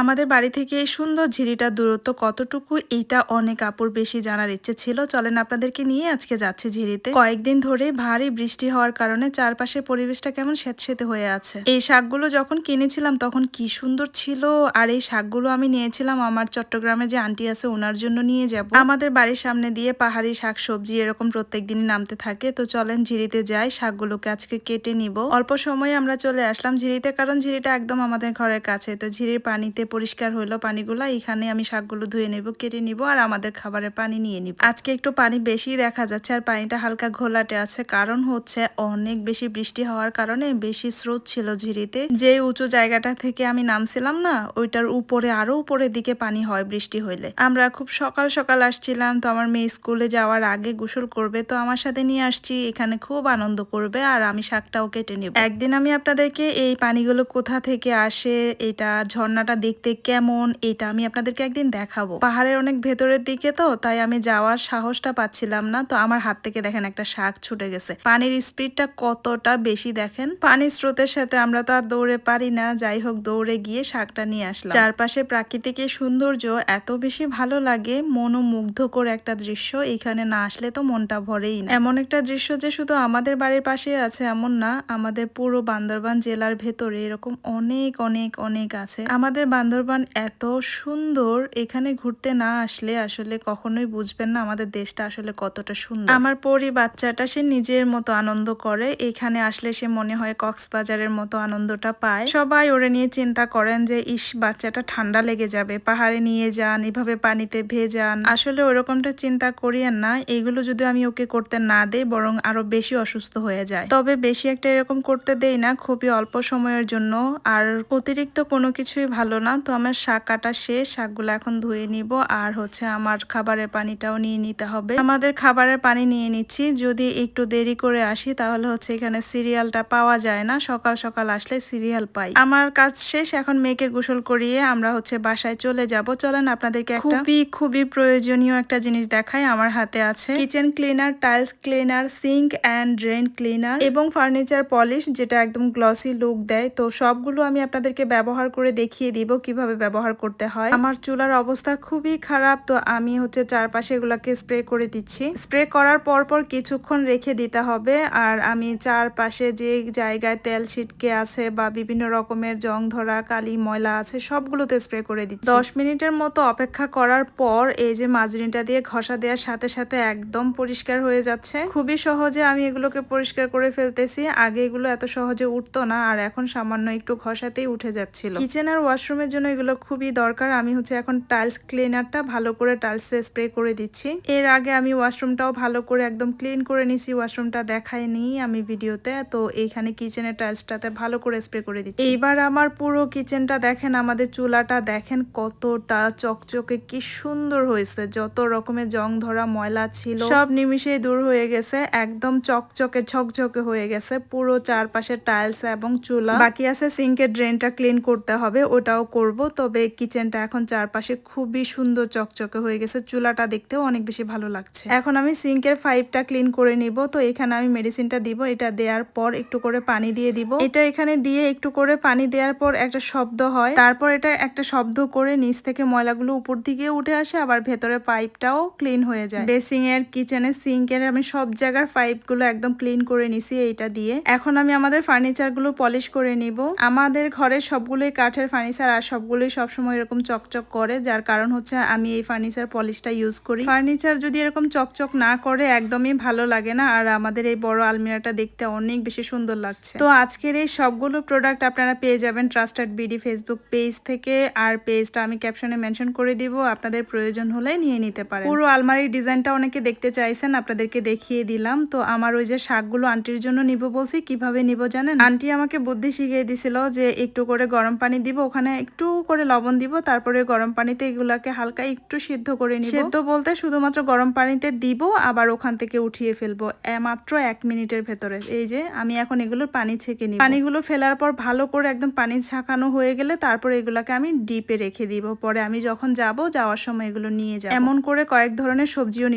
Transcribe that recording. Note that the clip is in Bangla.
আমাদের বাড়ি থেকে এই সুন্দর ঝিরিটার দূরত্ব কতটুকু, এইটা অনেক আপুর বেশি জানার ইচ্ছে ছিল। চলেন আপনাদেরকে নিয়ে আজকে যাচ্ছি ঝিরিতে। কয়েকদিন ধরে ভারী বৃষ্টি হওয়ার কারণে চারপাশের পরিবেশটা কেমন স্যাঁতসেঁতে হয়ে আছে। এই শাকগুলো যখন কিনেছিলাম তখন কি সুন্দর ছিল, আর এই শাকগুলো আমি নিয়েছিলাম আমার চট্টগ্রামে যে আন্টি আছে ওনার জন্য নিয়ে যাব। আমাদের বাড়ির সামনে দিয়ে পাহাড়ি শাক সবজি এরকম প্রত্যেক দিনই নামতে থাকে, তো চলেন ঝিরিতে যাই, শাকগুলোকে আজকে কেটে নিব। অল্প সময়ে আমরা চলে আসলাম ঝিরিতে, কারণ ঝিরিটা একদম আমাদের ঘরের কাছে, তো ঝিরির পানিতে পরিষ্কার হইল পানিগুলো, এখানে আমি শাকগুলো ধুয়ে নেব, কেটে নিব আর আমাদের খাবারের পানি নিয়ে নিব। আজকে একটু পানি বেশি দেখা যাচ্ছে আর পানিটা হালকা ঘোলাটে আছে, কারণ হচ্ছে অনেক বেশি বৃষ্টি হওয়ার কারণে বেশি স্রোত ছিল ঝিরিতে। যে উঁচু জায়গাটা থেকে আমি নামছিলাম না, ওইটার উপরে, আরও উপরের দিকে পানি হয় বৃষ্টি হইলে। আমরা খুব সকাল সকাল আসছিলাম, তো আমার মেয়ে স্কুলে যাওয়ার আগে গোসল করবে, তো আমার সাথে নিয়ে আসছি, এখানে খুব আনন্দ করবে আর আমি শাকটাও কেটে নিব। একদিন আমি আপনাদেরকে এই পানিগুলো কোথা থেকে আসে, এটা ঝর্ণাটা দেখতে কেমন, এটা আমি আপনাদেরকে একদিন দেখাবো। পাহাড়ের অনেক ভেতরের দিকে তো, তাই আমি যাওয়ার সাহসটা পাচ্ছিলাম না। তো আমার হাত থেকে দেখেন একটা শাক ছুটে গেছে। পানির স্পিডটা কতটা বেশি দেখেন? পানির স্রোতের সাথে আমরা তো আর দৌড়ে পারি না। যাই হোক, দৌড়ে গিয়ে শাকটা নিয়ে আসলাম। চারপাশে প্রাকৃতিক সৌন্দর্য এত বেশি ভালো লাগে, মনোমুগ্ধকর একটা দৃশ্য। এখানে না আসলে তো মনটা ভরেই না। এমন একটা দৃশ্য যে শুধু আমাদের বাড়ির পাশে আছে এমন না, আমাদের পুরো বান্দরবান জেলার ভেতরে এরকম অনেক অনেক অনেক আছে। আমাদের বান্দরবান এত সুন্দর, এখানে ঘুরতে না আসলে আসলে কখনোই বুঝবেন না আমাদের দেশটা আসলে কতটা সুন্দর। আমার পরি বাচ্চাটা সে নিজের মতো আনন্দ করে, এখানে আসলে সে মনে হয় কক্সবাজারের মতো আনন্দটা পায়। সবাই ওরে নিয়ে চিন্তা করেন যে, ইস, বাচ্চাটা ঠান্ডা লেগে যাবে, পাহাড়ে নিয়ে যান, এভাবে পানিতে ভেজান। আসলে ওরকমটা চিন্তা করিয়েন না, এগুলো যদি আমি ওকে করতে না দেই, বরং আরও বেশি অসুস্থ হয়ে যায়। তবে বেশি একটা এরকম করতে দেই না, খুবই অল্প সময়ের জন্য, আর অতিরিক্ত কোনো কিছুই ভালো না। তো আমার শাক কাটা শেষ শাকগুলো এখন ধুয়ে নিব। আর হচ্ছে আমার খাবারের পানিটাও নিয়ে নিতে হবে। আমাদের খাবারের পানি নিয়ে নিচ্ছি। যদি একটু দেরি করে আসি তাহলে হচ্ছে এখানে সিরিয়ালটা পাওয়া যায় না। সকাল সকাল আসলে সিরিয়াল পাই। আমার কাজ শেষ এখন মেয়েকে গোসল করিয়ে আমরা হচ্ছে বাসায় চলে যাব। চলেন আপনাদেরকে একটা খুবই খুবই প্রয়োজনীয় একটা জিনিস দেখাই আমার হাতে আছে। Kitchen cleaner tiles cleaner sink and drain cleaner এবং ফার্নিচার পলিশ যেটা একদম গ্লসি লুক দেয়। তো সবগুলো আমি আপনাদেরকে ব্যবহার করে দেখিয়ে দিব। কীভাবে ব্যবহার করতে হয়? আমার চুলার অবস্থা খুবই খারাপ, তো আমি হচ্ছে চারপাশে এগুলাকে স্প্রে করে দিচ্ছি। স্প্রে করার পর পর কিছুক্ষণ রেখে দিতে হবে, আর আমি চারপাশে যে জায়গায় তেল ছিটকে আছে বা বিভিন্ন রকমের জং ধরা, কালি, ময়লা আছে, সবগুলোতে স্প্রে করে দিচ্ছি। দশ মিনিটের মতো অপেক্ষা করার পর এই যে মাজুনিটা দিয়ে ঘষা দেওয়ার সাথে সাথে একদম পরিষ্কার হয়ে যাচ্ছে। খুবই সহজে আমি এগুলোকে পরিষ্কার করে ফেলতেছি, আগে এগুলো এত সহজে উঠতো না, আর এখন সামান্য একটু ঘষাতেই উঠে যাচ্ছিল। কিচেন আর ওয়াশরুমের জন্য এগুলো খুবই দরকার। আমি হচ্ছে এখন টাইলস ক্লিনারটা ভালো করে টাইলসে স্প্রে করে দিচ্ছি। এর আগে আমি ওয়াশরুমটাও ভালো করে একদম ক্লিন করে নিছি ওয়াশরুমটা দেখাইনি আমি ভিডিওতে তো এইখানে কিচেনের টাইলসটাতে ভালো করে স্প্রে করে দিচ্ছি। এইবার আমার পুরো কিচেনটা দেখেন, আমাদের চুলাটা দেখেন কতটা চকচকে, কি সুন্দর হয়েছে। যত রকমের জং ধরা ময়লা ছিল, সব নিমিশেই দূর হয়ে গেছে, একদম চকচকে, ঝকঝকে হয়ে গেছে। পুরো চারপাশে টাইলস এবং চুলা। বাকি আছে সিঙ্কের ড্রেনটা ক্লিন করতে হবে, ওটাও করব, তবে কিচেনটা এখন চারপাশে খুবই সুন্দর চকচকে হয়ে গেছে। চুলাটা দেখতেও অনেক বেশি ভালো লাগছে। এখন আমি সিঙ্কের পাইপটা ক্লিন করে নিব। তো এখানে আমি মেডিসিনটা দিব। এটা দেওয়ার পর একটু করে পানি দিয়ে দিব। এটা এখানে দিয়ে একটু করে পানি দেওয়ার পর একটা শব্দ হয়। তারপর এটা একটা শব্দ করে নিচ থেকে ময়লাগুলো উপর দিকে উঠে আসে। আবার ভেতরে পাইপটাও ক্লিন হয়ে যায়। বেসিং এর কিচেনের সিঙ্কের আমি সব জায়গার পাইপগুলো একদম ক্লিন করে নিছি এইটা দিয়ে। এখন আমি আমাদের ফার্নিচারগুলো পলিশ করে নিব। আমাদের ঘরে সবগুলোই কাঠের ফার্নিচার সবগুলোই সবসময় এরকম চকচক করে, যার কারণ হচ্ছে আমি এই ফার্নিচার পলিশটা ইউজ করি। ফার্নিচার যদি এরকম চকচক না করে, একদমই ভালো লাগে না। আর আমাদের এই বড় আলমিরাটা দেখতে অনেক বেশি সুন্দর লাগছে। তো আজকের এই সবগুলো প্রোডাক্ট আপনারা পেয়ে যাবেন ট্রাস্টেড বিডি ফেসবুক পেজ থেকে। আর পেজটা আমি ক্যাপশনে মেনশন করে দিব। আপনাদের প্রয়োজন হলে নিয়ে নিতে পারেন। পুরো আলমারির ডিজাইনটা অনেকে দেখতে চাইছেন, আপনাদেরকে দেখিয়ে দিলাম। তো আমার ওই যে শাকগুলো আন্টির জন্য নিব বলছি, কীভাবে নিব জানেন? আন্টি আমাকে বুদ্ধি শিখিয়ে দিছিল যে একটু করে গরম পানি দিব, ওখানে একটু করে লবণ দিব, তারপরে গরম পানিতে এগুলাকে হালকা একটু সিদ্ধ করে নিব। সিদ্ধ বলতে শুধুমাত্র গরম পানিতে দিব, আবার ওখান থেকে উঠিয়ে ফেলব মাত্র এক মিনিটের ভেতরে। এই যে, আমি এখন এগুলোর পানি ছেঁকে নিই পানিগুলো ফেলার পর ভালো করে একদম পানি ছাকানো হয়ে গেলে তারপর এগুলাকে আমি ডিপে রেখে দিব। পরে আমি যখন যাব, যাওয়ার সময় এগুলো নিয়ে যাব। এমন করে কয়েক ধরনের সবজিও